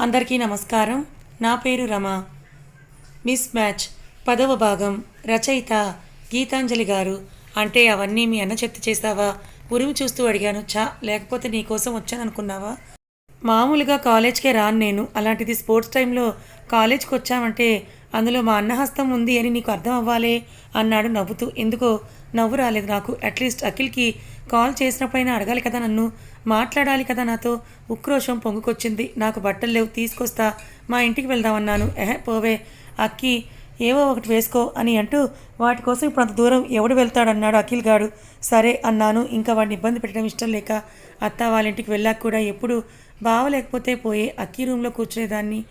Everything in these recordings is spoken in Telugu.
అందరికీ నమస్కారం. నా పేరు రమ. Miss match. పదవ భాగం. రచయిత గీతాంజలి గారు. అంటే అవన్నీ మీ అన్న చెత్త చేస్తావా? ఉరిమి చూస్తూ అడిగాను. చా లేకపోతే నీకోసం వచ్చాను అనుకున్నావా మామూలుగా కాలేజ్కే రాను నేను. అలాంటిది స్పోర్ట్స్ టైంలో కాలేజ్కి వచ్చామంటే అందులో మా అన్న హస్తం ఉంది అని నీకు అర్థం అవ్వాలే అన్నాడు నవ్వుతూ. ఎందుకో? నవ్వు రాలేదు నాకు. అట్లీస్ట్ అఖిల్కి కాల్ చేసినప్పుడైనా అడగాలి కదా నన్ను. మాట్లాడాలి కదా నాతో. ఉక్రోషం పొంగుకొచ్చింది. నాకు బట్టలు లేవు తీసుకొస్తా. మా ఇంటికి వెళ్దామన్నాను. ఎహె పోవే. అక్కి ఏవో ఒకటి వేసుకో అని అంటూ వాటి కోసం ఇప్పుడు అంత దూరం ఎవడు వెళ్తాడన్నాడు అఖిల్ గాడు. సరే అన్నాను. ఇంకా వాడిని ఇబ్బంది పెట్టడం ఇష్టం లేక అత్త వాళ్ళ ఇంటికి వెళ్ళాక కూడా ఎప్పుడు బావలేకపోతే పోయే అక్కీ రూమ్లో కూర్చునేదాన్ని.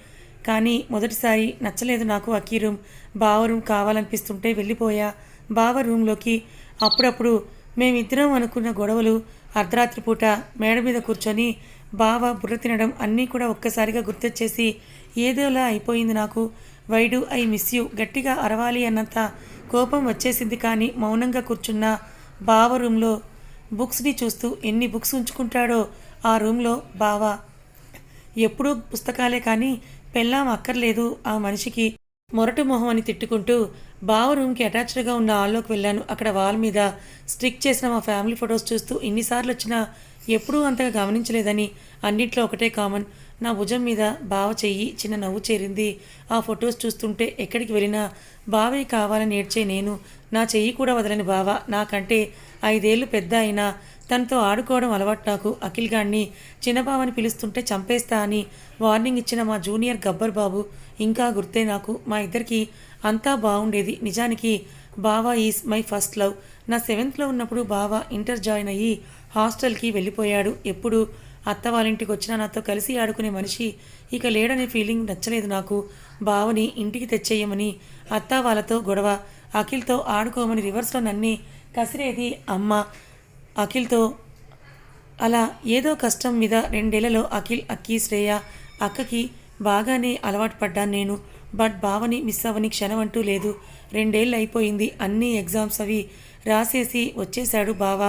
కానీ మొదటిసారి నచ్చలేదు నాకు అక్కీ రూమ్. బావ రూమ్ కావాలనిపిస్తుంటే వెళ్ళిపోయా. బావ రూమ్లోకి అప్పుడప్పుడు మేమిద్దరం అనుకున్న గొడవలు అర్ధరాత్రి పూట మేడ మీద కూర్చొని బావ బుర్ర తినడం అన్నీ కూడా ఒక్కసారిగా గుర్తొచ్చేసి ఏదోలా అయిపోయింది నాకు. Why do I miss you. గట్టిగా అరవాలి అన్నంత కోపం వచ్చేసింది కానీ మౌనంగా కూర్చున్న బావ రూమ్లో బుక్స్ని చూస్తూ ఎన్ని బుక్స్ ఉంచుకుంటాడో ఆ రూమ్లో బావ. ఎప్పుడూ పుస్తకాలే కానీ పెళ్ళాం అక్కర్లేదు ఆ మనిషికి. మొరటు మొహం అని తిట్టుకుంటూ బావ రూమ్కి అటాచ్డ్గా ఉన్న హాల్లోకి వెళ్ళాను. అక్కడ వాల్ మీద స్టిక్ చేసిన మా ఫ్యామిలీ ఫొటోస్ చూస్తూ ఇన్నిసార్లు వచ్చినా ఎప్పుడూ అంతగా గమనించలేదని అన్నిట్లో ఒకటే కామన్. నా భుజం మీద బావ చెయ్యి చిన్న నవ్వు చేరింది. ఆ ఫొటోస్ చూస్తుంటే ఎక్కడికి వెళ్ళినా బావే కావాలని ఏడ్చే నేను. నా చెయ్యి కూడా వదలని బావ. నాకంటే ఐదేళ్ళు పెద్ద అయినా తనతో ఆడుకోవడం అలవాటు నాకు. అఖిల్ గాడిని చిన్నబావని పిలుస్తుంటే చంపేస్తా అని వార్నింగ్ ఇచ్చిన మా జూనియర్ గబ్బర్ బాబు. ఇంకా గుర్తే నాకు. మా ఇద్దరికి అంతా బాగుండేది నిజానికి బావా ఈజ్ మై ఫస్ట్ లవ్. నా సెవెంత్లో ఉన్నప్పుడు బావ ఇంటర్ జాయిన్ అయ్యి హాస్టల్కి వెళ్ళిపోయాడు. ఎప్పుడు అత్త వాళ్ళ ఇంటికి వచ్చినా నాతో కలిసి ఆడుకునే మనిషి. ఇక లేడనే ఫీలింగ్ నచ్చలేదు నాకు. బావని ఇంటికి తెచ్చేయమని అత్త వాళ్ళతో గొడవ అఖిల్తో ఆడుకోమని రివర్స్లో నన్ని కసిరేది అమ్మ. అఖిల్తో అలా ఏదో కష్టం మీద రెండేళ్ళలో అఖిల్ అక్కి శ్రేయ అక్కకి బాగానే అలవాటు పడ్డాను నేను. బట్ బావని మిస్ అవ్వని క్షణం అంటూ లేదు. రెండేళ్ళు అయిపోయింది. అన్ని ఎగ్జామ్స్ అవి రాసేసి వచ్చేశాడు బావ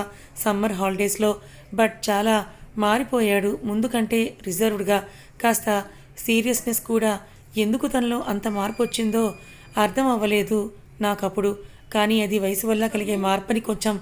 సమ్మర్ హాలిడేస్లో. బట్ చాలా మారిపోయాడు. ముందు కంటే రిజర్వ్డ్గా. కాస్త సీరియస్నెస్ కూడా. ఎందుకు తనలో అంత మార్పు వచ్చిందో అర్థం అవ్వలేదు నాకప్పుడు. కానీ అది వయసు వల్ల కలిగే మార్పుని కొంచెం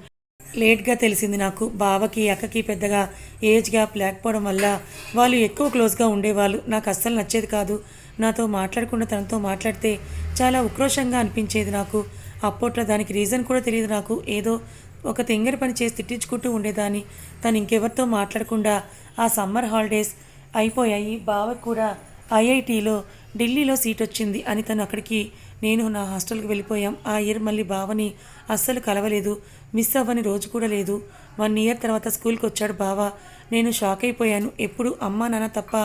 లేట్గా తెలిసింది నాకు. బావకి అక్కకి పెద్దగా ఏజ్ గ్యాప్ లేకపోవడం వల్ల వాళ్ళు ఎక్కువ క్లోజ్గా ఉండేవాళ్ళు. నాకు అస్సలు నచ్చేది కాదు. నాతో మాట్లాడకుండా తనతో మాట్లాడితే చాలా ఉక్రోషంగా అనిపించేది నాకు. అప్పట్లో దానికి రీజన్ కూడా తెలియదు నాకు. ఏదో ఒక తెంగరి పని చేసి తిట్టించుకుంటూ ఉండేదాన్ని. తను ఇంకెవరితో మాట్లాడకుండా ఆ సమ్మర్ హాలిడేస్ అయిపోయాయి. బావ కూడా ఐఐటీలో ఢిల్లీలో సీట్ వచ్చింది అని తను అక్కడికి నేను నా హాస్టల్కి వెళ్ళిపోయాం. ఆ ఇయర్ మళ్ళీ బావని అస్సలు కలవలేదు. మిస్ అవ్వని రోజు కూడా లేదు. వన్ ఇయర్ తర్వాత స్కూల్కి వచ్చాడు బావ. నేను షాక్ అయిపోయాను. ఎప్పుడు అమ్మా నాన్న తప్ప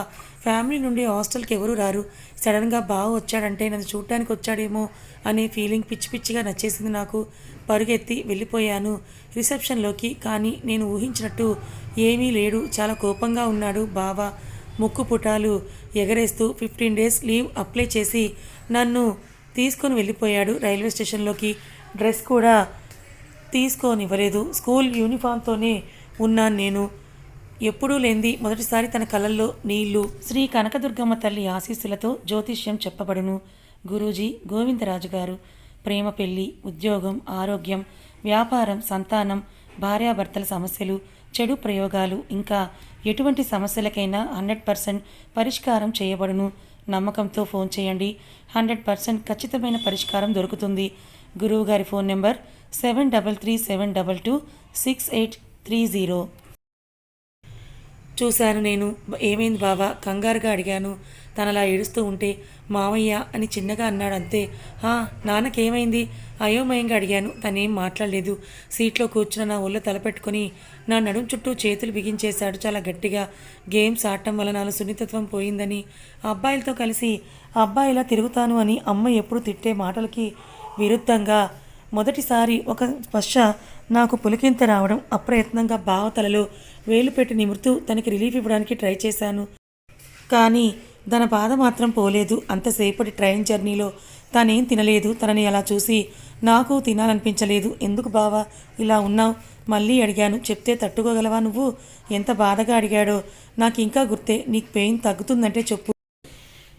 ఫ్యామిలీ నుండి హాస్టల్కి ఎవరు రారు. సడన్గా బావ వచ్చాడంటే నన్ను చూడటానికి వచ్చాడేమో అనే ఫీలింగ్ పిచ్చి పిచ్చిగా నచ్చేసింది నాకు. పరుగెత్తి వెళ్ళిపోయాను రిసెప్షన్లోకి కానీ నేను ఊహించినట్టు ఏమీ లేడు. చాలా కోపంగా ఉన్నాడు బావ. ముక్కు పుటాలు ఎగరేస్తూ ఫిఫ్టీన్ డేస్ లీవ్ అప్లై చేసి నన్ను తీసుకొని వెళ్ళిపోయాడు. రైల్వే స్టేషన్లోకి డ్రెస్ కూడా తీసుకోనివ్వలేదు. స్కూల్ యూనిఫామ్తోనే ఉన్నాను నేను. ఎప్పుడూ లేంది మొదటిసారి తన కళ్ళల్లో నీళ్ళు. శ్రీ కనకదుర్గమ్మ తల్లి ఆశీస్సులతో జ్యోతిష్యం చెప్పబడును. గురూజీ గోవిందరాజు గారు. ప్రేమ పెళ్ళి ఉద్యోగం ఆరోగ్యం వ్యాపారం సంతానం భార్యాభర్తల సమస్యలు చెడు ప్రయోగాలు ఇంకా ఎటువంటి సమస్యలకైనా హండ్రెడ్ పర్సెంట్ పరిష్కారం చేయబడును. నమ్మకంతో ఫోన్ చేయండి. హండ్రెడ్ పర్సెంట్ ఖచ్చితమైన పరిష్కారం దొరుకుతుంది. గురువు గారి phone number seven double three seven double two six eight three zero. చూశాను నేను. ఏమైంది బావా? కంగారుగా అడిగాను. తనలా ఏడుస్తూ ఉంటే మావయ్య అని చిన్నగా అన్నాడు అంతే. హా నాన్నకేమైంది? అయోమయంగా అడిగాను. తనేం మాట్లాడలేదు. సీట్లో కూర్చున్న నా ఒళ్ళు తలపెట్టుకుని నా నడుం చుట్టూ చేతులు బిగించేశాడు చాలా గట్టిగా. గేమ్స్ ఆడటం వల్ల నాలో సున్నితత్వం పోయిందని అబ్బాయిలతో కలిసి అబ్బాయిలా తిరుగుతాను అని అమ్మ ఎప్పుడు తిట్టే మాటలకి విరుద్ధంగా మొదటిసారి ఒక స్పర్శ నాకు పులికింత రావడం అప్రయత్నంగా భావతలలో వేలు పెట్టి నిమురుతూ తనకి రిలీఫ్ ఇవ్వడానికి ట్రై చేశాను. కానీ తన బాధ మాత్రం పోలేదు. అంతసేపటి ట్రైన్ జర్నీలో తనేం తినలేదు. తనని అలా చూసి నాకు తినాలనిపించలేదు. ఎందుకు బావా ఇలా ఉన్నావు? మళ్ళీ అడిగాను. చెప్తే తట్టుకోగలవా నువ్వు? ఎంత బాధగా అడిగాడో నాకు ఇంకా గుర్తే. నీకు పెయిన్ తగ్గుతుందంటే చెప్పు.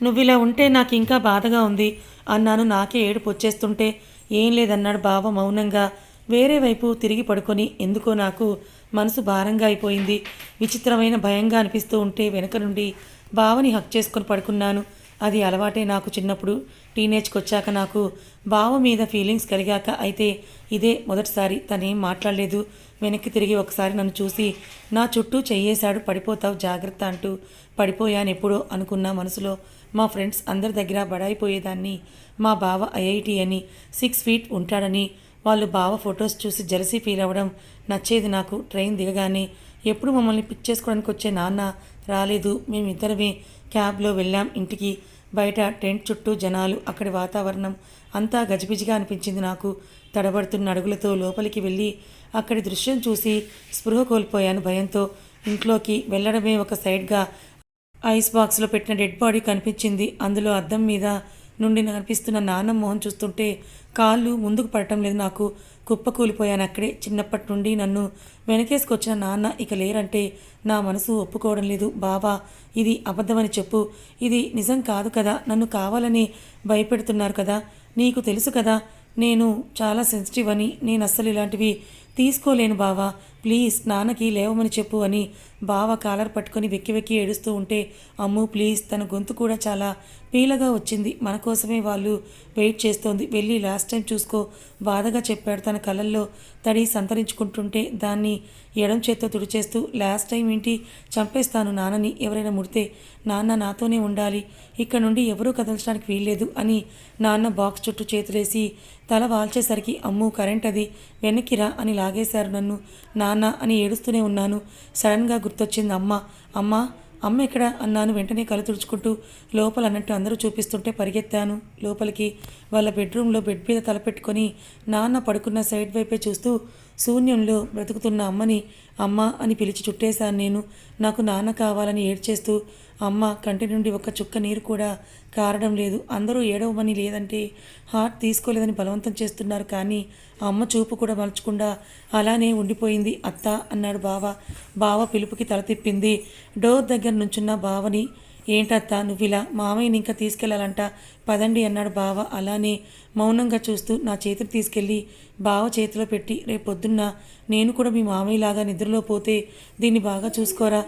నువ్వు ఇలా ఉంటే నాకు ఇంకా బాధగా ఉంది. అన్నాను. నాకే ఏడుపు వచ్చేస్తుంటే ఏం లేదన్నాడు బావ మౌనంగా. వేరే వైపు తిరిగి పడుకొని ఎందుకో నాకు మనసు భారంగా అయిపోయింది. విచిత్రమైన భయంగా అనిపిస్తూ ఉంటే వెనక నుండి బావని హక్ చేసుకొని పడుకున్నాను. అది అలవాటే నాకు చిన్నప్పుడు. టీనేజ్కి వచ్చాక నాకు బావ మీద ఫీలింగ్స్ కలిగాక అయితే ఇదే మొదటిసారి తనేం మాట్లాడలేదు. వెనక్కి తిరిగి ఒకసారి నన్ను చూసి నా చుట్టూ చెయ్యేశాడు పడిపోతావు జాగ్రత్త అంటూ పడిపోయాను ఎప్పుడో అనుకున్న మనసులో మా ఫ్రెండ్స్ అందరి దగ్గర బడాయిపోయేదాన్ని. మా బావ ఐఐటి అని సిక్స్ ఫీట్ ఉంటాడని వాళ్ళు బావ ఫొటోస్ చూసి జెరసీ ఫీల్ అవ్వడం నచ్చేది నాకు. ట్రైన్ దిగగానే ఎప్పుడు మమ్మల్ని పిక్ చేసుకోవడానికి వచ్చే నాన్న రాలేదు. మేమిద్దరమే క్యాబ్లో వెళ్ళాం. ఇంటికి బయట టెంట్ చుట్టూ జనాలు అక్కడి వాతావరణం అంతా గజిబిజిగా అనిపించింది నాకు. తడబడుతున్న అడుగులతో లోపలికి వెళ్ళి అక్కడి దృశ్యం చూసి స్పృహ కోల్పోయాను భయంతో. ఇంట్లోకి వెళ్ళడమే ఒక సైడ్గా ఐస్ బాక్స్లో పెట్టిన డెడ్ బాడీ కనిపించింది. అందులో అద్దం మీద నుండి నడిపిస్తున్న నాన్న మొహం చూస్తుంటే కాళ్ళు ముందుకు పడటం లేదు నాకు. కుప్పకూలిపోయాను అక్కడే. చిన్నప్పటి నుండి నన్ను వెనకేసుకొచ్చిన నాన్న ఇక లేరంటే నా మనసు ఒప్పుకోవడం లేదు. బావా ఇది అబద్ధమని చెప్పు. ఇది నిజం కాదు కదా. నన్ను కావాలని భయపెడుతున్నారు కదా. నీకు తెలుసు కదా నేను చాలా సెన్సిటివ్ అని. నేను అస్సలు ఇలాంటివి తీసుకోలేను బావా. ప్లీజ్ నాన్నకి లేవమని చెప్పు అని బావ కాలర్ పట్టుకొని వెక్కి వెక్కి ఏడుస్తూ ఉంటే అమ్ము ప్లీజ్ తన గొంతు కూడా చాలా పీలగా వచ్చింది. మన కోసమే వాళ్ళు వెయిట్ చేస్తోంది. వెళ్ళి లాస్ట్ టైం చూసుకో. బాధగా చెప్పాడు తన కళ్ళల్లో తడి సంతరించుకుంటుంటే దాన్ని ఎడం చేత్తో తుడిచేస్తూ లాస్ట్ టైం ఏంటి? చంపేస్తాను నాన్నని. ఎవరైనా ముడితే నాన్న నాతోనే ఉండాలి. ఇక్కడ నుండి ఎవరూ కదల్చడానికి వీల్లేదు అని నాన్న బాక్స్ చుట్టూ చేతులేసి తల వాల్చేసరికి అమ్ము కరెంట్ అది. వెనక్కిరా అని లాగేశారు నన్ను. నాన్న అని ఏడుస్తూనే ఉన్నాను. సడన్గా గుర్తొచ్చింది అమ్మ. అమ్మ అమ్మ ఎక్కడ? అన్నాను. వెంటనే కళ్ళు తుడుచుకుంటూ లోపల అన్నట్టు అందరూ చూపిస్తుంటే పరిగెత్తాను. లోపలికి వాళ్ళ బెడ్రూమ్లో బెడ్ మీద తలపెట్టుకొని నాన్న పడుకున్న సైడ్ వైపే చూస్తూ శూన్యంలో బ్రతుకుతున్న అమ్మని అమ్మ అని పిలిచి చుట్టేశాను నేను. నాకు నాన్న కావాలని ఏడ్చేస్తూ అమ్మ కంటి నుండి ఒక చుక్క నీరు కూడా కారడం లేదు. అందరూ ఏడవమని లేదంటే హార్ట్ తీసుకోలేదని బలవంతం చేస్తున్నారు. కానీ అమ్మ చూపు కూడా మలచకుండా అలానే ఉండిపోయింది. అత్త అన్నాడు బావ. బావ పిలుపుకి తల తిప్పింది. డోర్ దగ్గర నుంచున్న బావని ఏంటత్తా నువ్విలా? మామయ్యని ఇంకా తీసుకెళ్ళాలంట పదండి అన్నాడు బావ. అలానే మౌనంగా చూస్తూ నా చేతిని తీసుకెళ్ళి బావ చేతిలో పెట్టి రేపొద్దున్న నేను కూడా మీ మామయ్యలాగా నిద్రలో పోతే దీన్ని బాగా చూసుకోరా?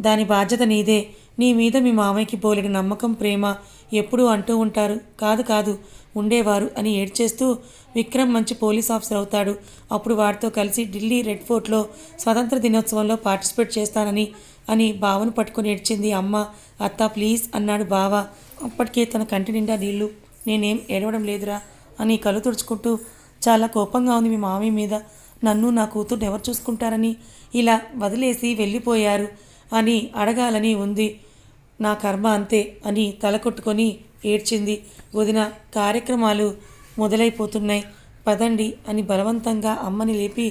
దాని బాధ్యత నీదే. నీ మీద మీ మామయ్యకి పోలేని నమ్మకం ప్రేమ ఎప్పుడూ అంటూ ఉంటారు. కాదు కాదు ఉండేవారు అని ఏడ్చేస్తూ విక్రమ్ మంచి పోలీస్ ఆఫీసర్ అవుతాడు. అప్పుడు వాడితో కలిసి ఢిల్లీ రెడ్ ఫోర్ట్లో స్వతంత్ర దినోత్సవంలో పార్టిసిపేట్ చేస్తానని అని బావను పట్టుకొని ఏడ్చింది అమ్మ అత్త ప్లీజ్ అన్నాడు బావ. అప్పటికే తన కంటి నిండా నీళ్ళు నేనేం ఏడవడం లేదురా అని కళ్ళు తుడుచుకుంటూ చాలా కోపంగా ఉంది మీ మామయ్య మీద. నన్ను నా కూతుర్ని ఎవరు చూసుకుంటారని ఇలా వదిలేసి వెళ్ళిపోయారు అని అడగాలని ఉంది. నా కర్మ అంతే అని తల కొట్టుకొని ఏడ్చింది. వదిన కార్యక్రమాలు మొదలైపోతున్నాయి. పదండి అని బలవంతంగా అమ్మని లేపి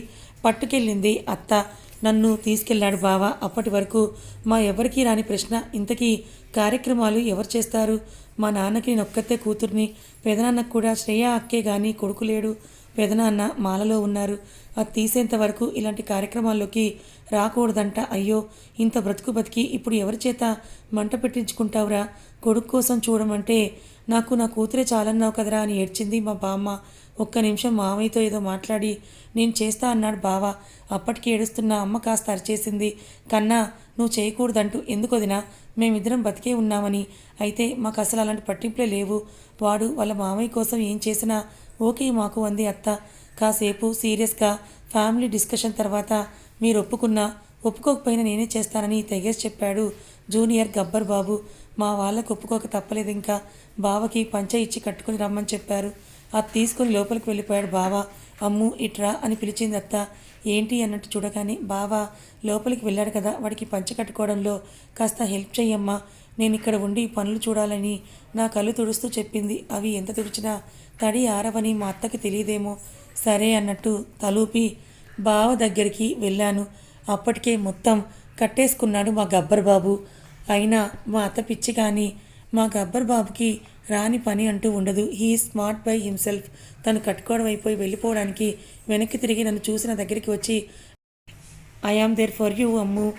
పట్టుకెళ్ళింది అత్త. నన్ను తీసుకెళ్ళాడు బావా. అప్పటి వరకు మా ఎవరికీ రాని ప్రశ్న ఇంతకీ కార్యక్రమాలు ఎవరు చేస్తారు? మా నాన్నకి నొక్కతే కూతుర్ని. పెదనాన్నకు కూడా శ్రేయ అక్కే కానీ కొడుకు లేడు. పెదనాన్న మాలలో ఉన్నారు. అది తీసేంత వరకు ఇలాంటి కార్యక్రమాల్లోకి రాకూడదంట. అయ్యో ఇంత బ్రతుకు బతికి ఇప్పుడు ఎవరి చేత మంట పెట్టించుకుంటావురా? కొడుకు కోసం చూడమంటే నాకు నా కూతురే చాలన్నావు కదరా అని ఏడ్చింది మా బామ్మ. ఒక్క నిమిషం మామయ్యతో ఏదో మాట్లాడి నేను చేస్తా అన్నాడు బావ. అప్పటికి ఏడుస్తున్న అమ్మ కాస్త అరిచేసింది. కన్నా నువ్వు చేయకూడదంటూ ఎందుకు వదినా? మేమిద్దరం బతికే ఉన్నామని. అయితే మాకు అసలు అలాంటి పట్టింపులే లేవు. వాడు వాళ్ళ మామయ్య కోసం ఏం చేసినా ఓకే మాకు అంది అత్త. కాసేపు సీరియస్గా ఫ్యామిలీ డిస్కషన్ తర్వాత మీరు ఒప్పుకున్నా ఒప్పుకోకపోయినా నేనే చేస్తానని తెగేసి చెప్పాడు జూనియర్ గబ్బర్ బాబు. మా వాళ్ళకు ఒప్పుకోక తప్పలేదు ఇంకా. బావకి పంచ ఇచ్చి కట్టుకుని రమ్మని చెప్పారు. అది తీసుకొని లోపలికి వెళ్ళిపోయాడు బావా. అమ్ము ఇట్రా అని పిలిచింది అత్త. ఏంటి అన్నట్టు చూడగానే బావ లోపలికి వెళ్ళాడు కదా వాడికి పంచ కట్టుకోవడంలో కాస్త హెల్ప్ చెయ్యమ్మా. నేను ఇక్కడ ఉండి పనులు చూడాలని నా కళ్ళు తుడుస్తూ చెప్పింది. అవి ఎంత తుడిచినా తడి ఆరవని మా అత్తకి తెలియదేమో. సరే అన్నట్టు తలూపి బావ దగ్గరికి వెళ్ళాను. అప్పటికే మొత్తం కట్టేసుకున్నాడు మా గబ్బర్ బాబు అయినా మా అత్త పిచ్చి కానీ మా గబ్బర్ బాబుకి రాని పని అంటూ ఉండదు. He smart by himself. తను కట్టుకోవడం అయిపోయి వెళ్ళిపోవడానికి వెనక్కి తిరిగి నన్ను చూసిన దగ్గరికి వచ్చి I am there for you Ammu.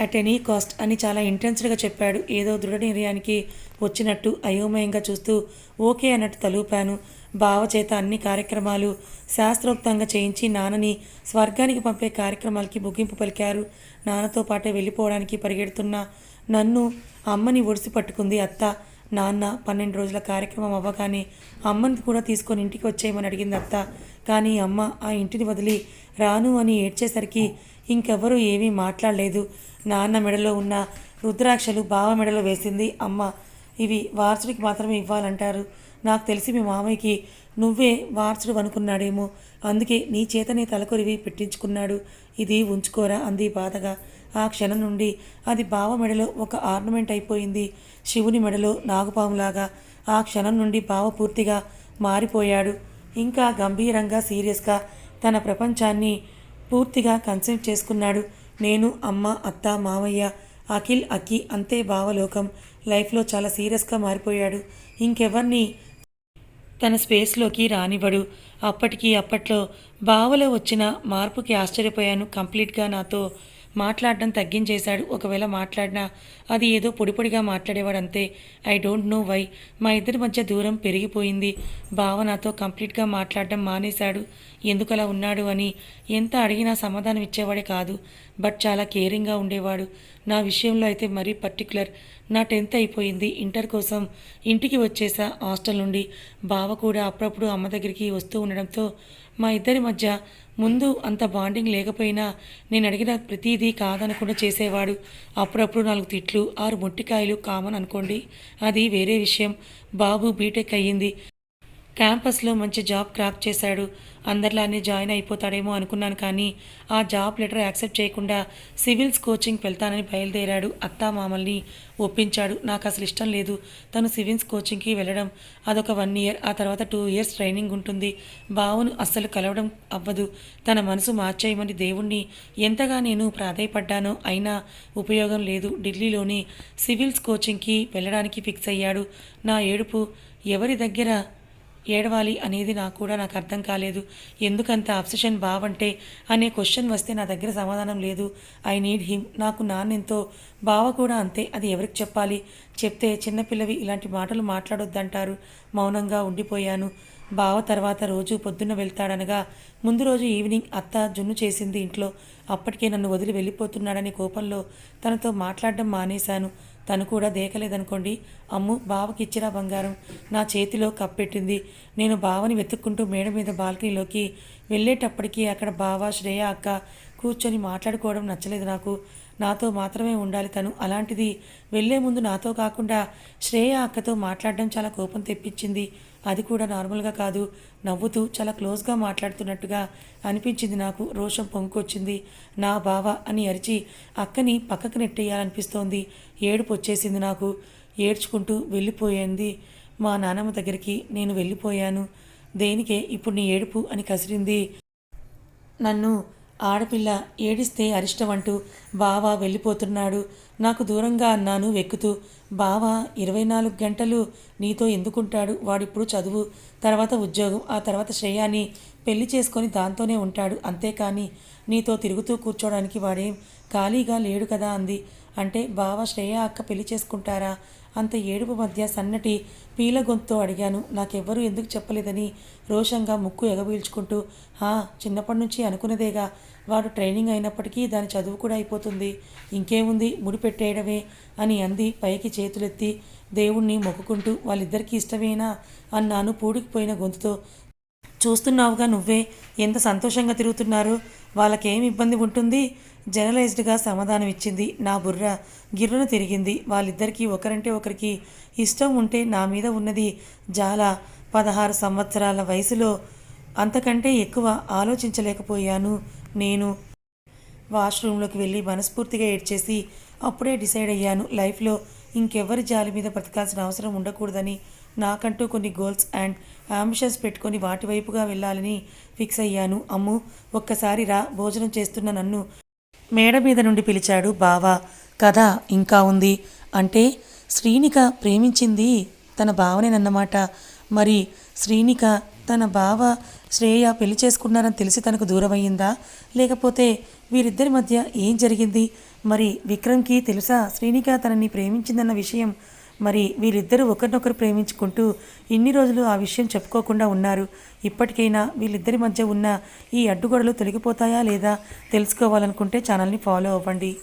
At any cost అని చాలా ఇంటెన్స్డ్గా చెప్పాడు. ఏదో దృఢ నిర్ణయానికి వచ్చినట్టు అయోమయంగా చూస్తూ ఓకే అన్నట్టు తలూపాను. బావ చేత అన్ని కార్యక్రమాలు శాస్త్రోక్తంగా చేయించి నాన్నని స్వర్గానికి పంపే కార్యక్రమాలకి ముగింపు పలికారు. నాన్నతో పాటే వెళ్ళిపోవడానికి పరిగెడుతున్న నన్ను అమ్మని ఒడిసి పట్టుకుంది అత్త. నాన్న పన్నెండు రోజుల కార్యక్రమం అవ్వగానే అమ్మని కూడా తీసుకొని ఇంటికి వచ్చేయమని అడిగింది అత్త. కానీ అమ్మ ఆ ఇంటిని వదిలి రాను అని ఏడ్చేసరికి ఇంకెవ్వరూ ఏమీ మాట్లాడలేదు. నాన్న మెడలో ఉన్న రుద్రాక్షలు బావ మెడలో వేసింది అమ్మ. ఇవి వారసుడికి మాత్రమే ఇవ్వాలంటారు. నాకు తెలిసి మీ మామయ్యకి నువ్వే వారసుడు అనుకున్నాడేమో. అందుకే నీ చేతనే తలకొరివి పెట్టించుకున్నాడు. ఇది ఉంచుకోరా అంది బాధగా. ఆ క్షణం నుండి అది బావ మెడలో ఒక ఆర్నమెంట్ అయిపోయింది. శివుని మెడలో నాగుపాములాగా ఆ క్షణం నుండి బావ పూర్తిగా మారిపోయాడు. ఇంకా గంభీరంగా సీరియస్గా తన ప్రపంచాన్ని పూర్తిగా కన్సెంట్ చేసుకున్నాడు. నేను అమ్మ అత్త మామయ్య అఖిల్ అక్కి అంతే భావలోకం లైఫ్లో చాలా సీరియస్గా మారిపోయాడు. ఇంకెవరిని తన స్పేస్లోకి రానివ్వడు. అప్పటికి అప్పట్లో బావలో వచ్చిన మార్పుకి ఆశ్చర్యపోయాను. కంప్లీట్గా నాతో మాట్లాడడం తగ్గించేశాడు. ఒకవేళ మాట్లాడినా అది ఏదో పొడిపొడిగా మాట్లాడేవాడు అంతే ఐ డోంట్ నో వై. మా ఇద్దరి మధ్య దూరం పెరిగిపోయింది. బావ నాతో కంప్లీట్గా మాట్లాడడం మానేశాడు. ఎందుకలా ఉన్నాడు అని ఎంత అడిగినా సమాధానం ఇచ్చేవాడే కాదు. బట్ చాలా కేరింగ్గా ఉండేవాడు. నా విషయంలో అయితే మరీ పర్టికులర్ నా టెన్త్ అయిపోయింది. ఇంటర్ కోసం ఇంటికి వచ్చేసా హాస్టల్ నుండి. బావ కూడా అప్పుడప్పుడు అమ్మ దగ్గరికి వస్తూ ఉండడంతో మా ఇద్దరి మధ్య ముందు అంత బాండింగ్ లేకపోయినా నేను అడిగిన ప్రతిదీ కాదనకుండా చేసేవాడు. అప్పుడప్పుడు నాలుగు తిట్లు ఆరు మొట్టికాయలు కామన్ అనుకోండి అది వేరే విషయం. బాబు బీటెక్ అయ్యింది. క్యాంపస్లో మంచి జాబ్ క్రాక్ చేశాడు. అందరిలానే జాయిన్ అయిపోతాడేమో అనుకున్నాను కానీ ఆ జాబ్ లెటర్ యాక్సెప్ట్ చేయకుండా సివిల్స్ కోచింగ్ వెళ్తానని బయలుదేరాడు అత్తా మామల్ని ఒప్పించాడు. నాకు అసలు ఇష్టం లేదు. తను సివిల్స్ కోచింగ్కి వెళ్ళడం అదొక వన్ ఇయర్ ఆ తర్వాత టూ ఇయర్స్ ట్రైనింగ్ ఉంటుంది. బావును అస్సలు కలవడం అవ్వదు. తన మనసు మార్చేయమని దేవుణ్ణి ఎంతగా నేను ప్రాధాయపడ్డానో అయినా ఉపయోగం లేదు. ఢిల్లీలోని సివిల్స్ కోచింగ్కి వెళ్ళడానికి ఫిక్స్ అయ్యాడు. నా ఏడుపు ఎవరి దగ్గర ఏడవాలి అనేది నాకు కూడా నాకు అర్థం కాలేదు. ఎందుకంత అబ్సెషన్ బావంటే అనే క్వశ్చన్ వస్తే నా దగ్గర సమాధానం లేదు. ఐ నీడ్ హిమ్ నాకు నాన్నెంతో బావ కూడా అంతే. అది ఎవరికి చెప్పాలి? చెప్తే చిన్నపిల్లవి ఇలాంటి మాటలు మాట్లాడొద్దంటారు. మౌనంగా ఉండిపోయాను. బావ తర్వాత రోజు పొద్దున్న వెళ్తాడనగా ముందు రోజు ఈవినింగ్ అత్త జున్ను చేసింది ఇంట్లో. అప్పటికే నన్ను వదిలి వెళ్ళిపోతున్నాడని కోపంలో తనతో మాట్లాడడం మానేశాను. తను కూడా దేకలేదనుకోండి. అమ్ము బావకి ఇచ్చిరా బంగారం. నా చేతిలో కప్పెట్టింది. నేను బావని వెతుక్కుంటూ మేడ మీద బాల్కనీలోకి వెళ్ళేటప్పటికీ అక్కడ బావ శ్రేయ అక్క కూర్చొని మాట్లాడుకోవడం నచ్చలేదు నాకు. నాతో మాత్రమే ఉండాలి తను. అలాంటిది వెళ్ళే ముందు నాతో కాకుండా శ్రేయ అక్కతో మాట్లాడడం చాలా కోపం తెప్పించింది. అది కూడా నార్మల్గా కాదు. నవ్వుతూ చాలా క్లోజ్గా మాట్లాడుతున్నట్టుగా అనిపించింది నాకు. రోషం పొంగుకొచ్చింది. నా బావ అని అరిచి అక్కని పక్కకు నెట్టేయాలనిపిస్తోంది. ఏడుపు వచ్చేసింది నాకు. ఏడ్చుకుంటూ వెళ్ళిపోయింది. మా నానమ్మ దగ్గరికి నేను వెళ్ళిపోయాను. దేనికే ఇప్పుడు నీ ఏడుపు అని కసిరింది. నన్ను ఆడపిల్ల ఏడిస్తే అరిష్టం అంటూ బావ వెళ్ళిపోతున్నాడు. నాకు దూరంగా అన్నాను వెక్కుతూ. బావ ఇరవై నాలుగు గంటలు నీతో ఎందుకుంటాడు? వాడిప్పుడు చదువు తర్వాత ఉద్యోగం ఆ తర్వాత శ్రేయాని పెళ్ళి చేసుకొని దాంతోనే ఉంటాడు. అంతేకాని నీతో తిరుగుతూ కూర్చోడానికి వాడేం ఖాళీగా లేడు కదా అంది. అంటే బావ శ్రేయ అక్క పెళ్ళి చేసుకుంటారా? అంత ఏడుపు మధ్య సన్నటి పీల గొంతుతో అడిగాను నాకెవ్వరూ ఎందుకు చెప్పలేదని? రోషంగా ముక్కు ఎగబీల్చుకుంటూ హా చిన్నప్పటి నుంచి అనుకున్నదేగా. వాడు ట్రైనింగ్ అయినప్పటికీ దాని చదువు కూడా అయిపోతుంది. ఇంకేముంది? ముడి పెట్టేయడమే అని అంది పైకి చేతులెత్తి. దేవుణ్ణి మొక్కుకుంటూ వాళ్ళిద్దరికీ ఇష్టమేనా? అన్నాను పూడికిపోయిన గొంతుతో. చూస్తున్నావుగా నువ్వే ఎంత సంతోషంగా తిరుగుతున్నారు. వాళ్ళకేం ఇబ్బంది ఉంటుంది? జర్నలైజ్డ్గా సమాధానం ఇచ్చింది నా బుర్ర. గిర్రున తిరిగింది. వాళ్ళిద్దరికీ ఒకరంటే ఒకరికి ఇష్టం ఉంటే నా మీద ఉన్నది చాలా పదహారు సంవత్సరాల వయసులో అంతకంటే ఎక్కువ ఆలోచించలేకపోయాను నేను. వాష్రూమ్లోకి వెళ్ళి మనస్ఫూర్తిగా ఏడ్చేసి అప్పుడే డిసైడ్ అయ్యాను. లైఫ్లో ఇంకెవ్వరి జాలి మీద బ్రతకాల్సిన అవసరం ఉండకూడదని. నాకంటూ కొన్ని గోల్స్ అండ్ అంబిషన్స్ పెట్టుకొని వాటి వైపుగా వెళ్ళాలని ఫిక్స్ అయ్యాను. అమ్ము ఒక్కసారి రా భోజనం చేస్తున్న నన్ను మేడ మీద నుండి పిలిచాడు బావ కథ ఇంకా ఉంది. అంటే శ్రీనిక ప్రేమించింది తన బావనేనన్నమాట మరి శ్రీనిక తన బావ శ్రేయ పెళ్ళి చేసుకున్నారని తెలిసి తనకు దూరమయ్యిందా? లేకపోతే వీరిద్దరి మధ్య ఏం జరిగింది? మరి విక్రమ్కి తెలుసా శ్రీనిక తనని ప్రేమించిందన్న విషయం మరి వీరిద్దరూ ఒకరినొకరు ప్రేమించుకుంటూ ఇన్ని రోజులు ఆ విషయం చెప్పుకోకుండా ఉన్నారు. ఇప్పటికైనా వీళ్ళిద్దరి మధ్య ఉన్న ఈ అడ్డుగోడలు తొలగిపోతాయా లేదా తెలుసుకోవాలనుకుంటే ఛానల్ని ఫాలో అవ్వండి.